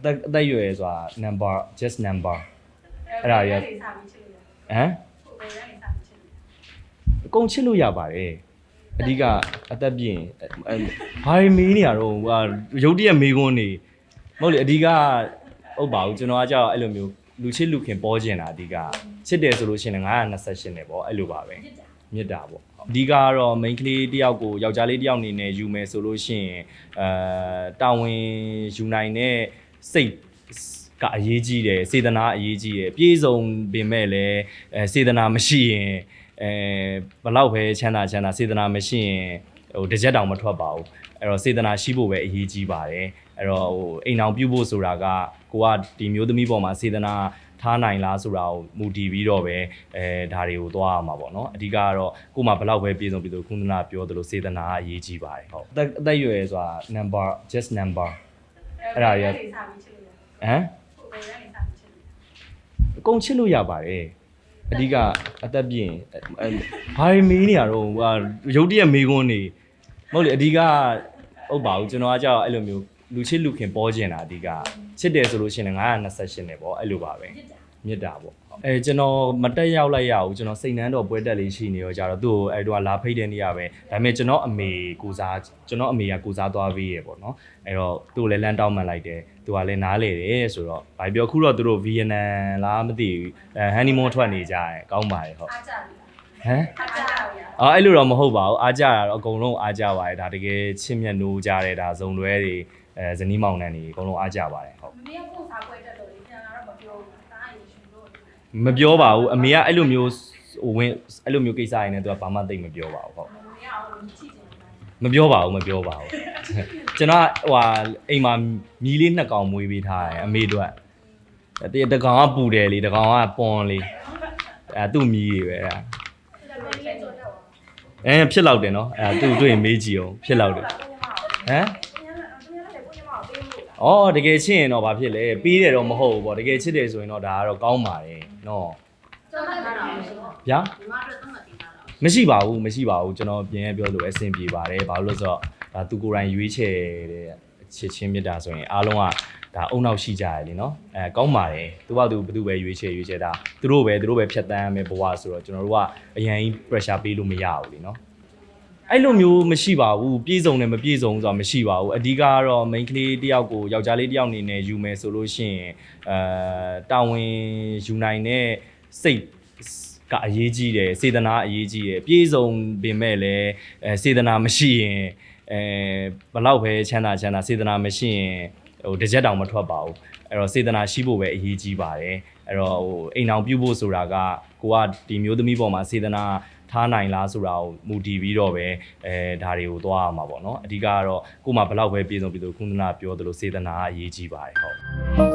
အသက်အသက်အရွယ်ဆိုတာ number just number အဲ့ဒါကြီးကလေးစားပြီးချစ်လို့ရဟမ်ဟိုဘယ်ကနေစားပြီးချစ်လို့ရအကုန်ချစ်လို့ရပါတယ်အဓိကအသက်ပြင်းအဲဘာတွေမေးနေရတော့ဟာရုတ်တရက်မေးခွန်းနေမဟုတ်လေအဓိကဟုတ်ပါဘူးကျွန်တော်ကကြောက်အဲ့လိုမျိုးလူချစ်လူခင်ပေါ်ကျင်တာအဓိကချစ်တယ်ဆိုလို့ရှိရင်928နဲ့ပေါ့အဲ့လိုပါပဲမြစ်တာပေါ့အဓိကကတော့ main ကလေးတယောက်ကိုယောက်ျားလေးတယောက်အနေနဲ့ယူမယ်ဆိုလို့ရှိရင်အဲတာဝန်ယူနိုင်တဲ့ စိတ်ကအရေးကြီးတယ်စေတနာအရေးကြီးတယ်ပြေဆုံးပင်မဲ့လည်းအဲစေတနာမရှိရင်အဲဘလောက်ပဲချမ်းသာချမ်းသာစေတနာမရှိရင်ဟိုတစ်ချက်တောင်မထွက်ပါဘူးအဲ့တော့စေတနာရှိဖို့ပဲအရေးကြီးပါတယ်အဲ့တော့ဟိုအိမ်အောင်ပြုဖို့ဆိုတာကကိုကဒီမျိုးသမီးပေါ်မှာစေတနာထားနိုင်လားဆိုတာကိုမူတည်ပြီးတော့ပဲအဲဒါတွေကိုသွားရမှာပေါ့နော်အဓိကကတော့ကို့မှာဘလောက်ပဲပြည်စုံပြည်စုံခုနကပြောသလိုစေတနာကအရေးကြီးပါတယ်ဟုတ်အသက်အသက်အရွယ်ဆိုတာ number just number အဲ့ဒါကြီးကလေးစားပြီးချစ်လို့ရဟမ်ဟိုဘယ်ကနေစားပြီးချစ်လို့ရအကုန်ချစ်လို့ရပါတယ်အဓိကအသက်ပြင်းအဲဘာတွေမေးနေရတော့ဟာရုတ်တရက်မေးခွန်းနေမဟုတ်လေအဓိကဟုတ်ပါဘူးကျွန်တော်ကကြောက်အဲ့လိုမျိုးလူချစ်လူခင်ပေါ်ကျင်တာအဓိကချစ်တယ်ဆိုလို့ရှိရင်928နဲ့ပေါ့အဲ့လိုပါပဲမြစ်တာပေါ့ အဲကျွန်တော်မတက်ရောက်လိုက်ရဘူးကျွန်တော်စိတ်နှမ်းတော်ပွဲတက်လေးရှိနေရောကြတော့သူ့ကိုအဲ့တော့လာဖိတ်တဲ့နေရပဲဒါပေမဲ့ကျွန်တော်အမေကိုစားကျွန်တော်အမေကကိုစားသွားပြီးရပေါ့နော်အဲ့တော့သူ့ကိုလည်းလမ်းတောင်းမှန်လိုက်တယ်သူကလည်းနားလေတယ်ဆိုတော့ဘာပြောခုတော့သူတို့ဗီယက်နမ်လားမသိဘူးအဲဟန်နီမွန်းထွက်နေကြတယ်ကောင်းပါတယ်ဟုတ်အားကြပြီဟမ်အားကြပြီအော်အဲ့လိုတော့မဟုတ်ပါဘူးအားကြတာတော့အကုန်လုံးအားကြပါတယ်ဒါတကယ်ချစ်မြတ်နိုးကြတယ်ဒါဇုံလွဲတွေအဲဇနီးမောင်နှံတွေအကုန်လုံးအားကြပါတယ်ဟုတ်မမေကကိုစားပွဲတက်လို့လေပြန်လာတော့မပြောဘူးတားရင်ရှင်လို့ မပြောပါဘူးအမေကအဲ့လိုမျိုးဟိုဝင်အဲ့လိုမျိုးကိစ္စရင်းနဲ့သူကဘာမှသိမပြောပါဘူးဟုတ်မမေကအောင်လို့ချစ်ချင်တယ်မပြောပါဘူးမပြောပါဘူးကျွန်တော်ကဟိုဟာအိမ်မှာမီးလေးနှစ်ကောင်မွေးပေးထားတယ်အမေတို့ကတတကောင်ကပူတယ်လေတကောင်ကပွန်လေအဲသူ့မီးတွေပဲအဲ့ဒါဒါပေမဲ့ကြောက်တော့အဲဖြစ်လောက်တယ်နော်အဲသူ့တွေ့ရင်မေးကြည့်အောင်ဖြစ်လောက်တယ်ဟမ် အော်တကယ်ချစ်ရင်တော့ဘာဖြစ်လဲပြီးတယ်တော့မဟုတ်ဘူးပေါ့တကယ်ချစ်တယ်ဆိုရင်တော့ဒါကတော့ကောင်းပါတယ်နော်ကြောက်တာတော့ဆိုတော့ဗျာဒီမှာတော့တတ်မှတ်တင်တာတော့မရှိပါဘူးမရှိပါဘူးကျွန်တော်ပြင်ရပြောလို့အဆင်ပြေပါတယ်ဘာလို့လဲဆိုတော့ဒါသူကိုယ်တိုင်ရွေးချယ်တဲ့ချစ်ချင်းမြတ်တာဆိုရင်အားလုံးကဒါအုံနောက်ရှိကြရလေနော်အဲကောင်းပါတယ်သူကသူဘယ်သူပဲရွေးချယ်ရွေးချယ်တာသူတို့ပဲသူတို့ပဲဖြတ်တန်းရမယ်ဘဝဆိုတော့ကျွန်တော်တို့ကအရင် pressure ပေးလို့မရဘူးလीနော် အဲ့လိုမျိုးမရှိပါဘူးပြည့်စုံတယ်မပြည့်စုံဘူးဆိုတာမရှိပါဘူးအဓိကကတော့ main ကလေးတယောက်ကိုယောက်ျားလေးတယောက်အနေနဲ့ယူမယ်ဆိုလို့ရှိရင်အဲတာဝန်ယူနိုင်တဲ့စိတ်ကအရေးကြီးတယ်စေတနာအရေးကြီးတယ်ပြည့်စုံပင်မဲ့လည်းအဲစေတနာမရှိရင်အဲဘလောက်ပဲချမ်းသာချမ်းသာစေတနာမရှိရင် ဟိုတစ်ချက်တောင်မထွက်ပါဘူးအဲ့တော့စေတနာရှိဖို့ပဲအရေးကြီးပါတယ်အဲ့တော့ဟိုအိမ်အောင်ပြုဖို့ဆိုတာကကိုကဒီမျိုးသမီးပေါ်မှာစေတနာထားနိုင်လားဆိုတာကိုမူတည်ပြီးတော့ပဲအဲဒါတွေကိုသွားရမှာပေါ့နော်အဓိကကတော့ကို့မှာဘလောက်ပဲပြည်စုံပြည်စုံခုနကပြောသလိုစေတနာကအရေးကြီးပါတယ်ဟုတ်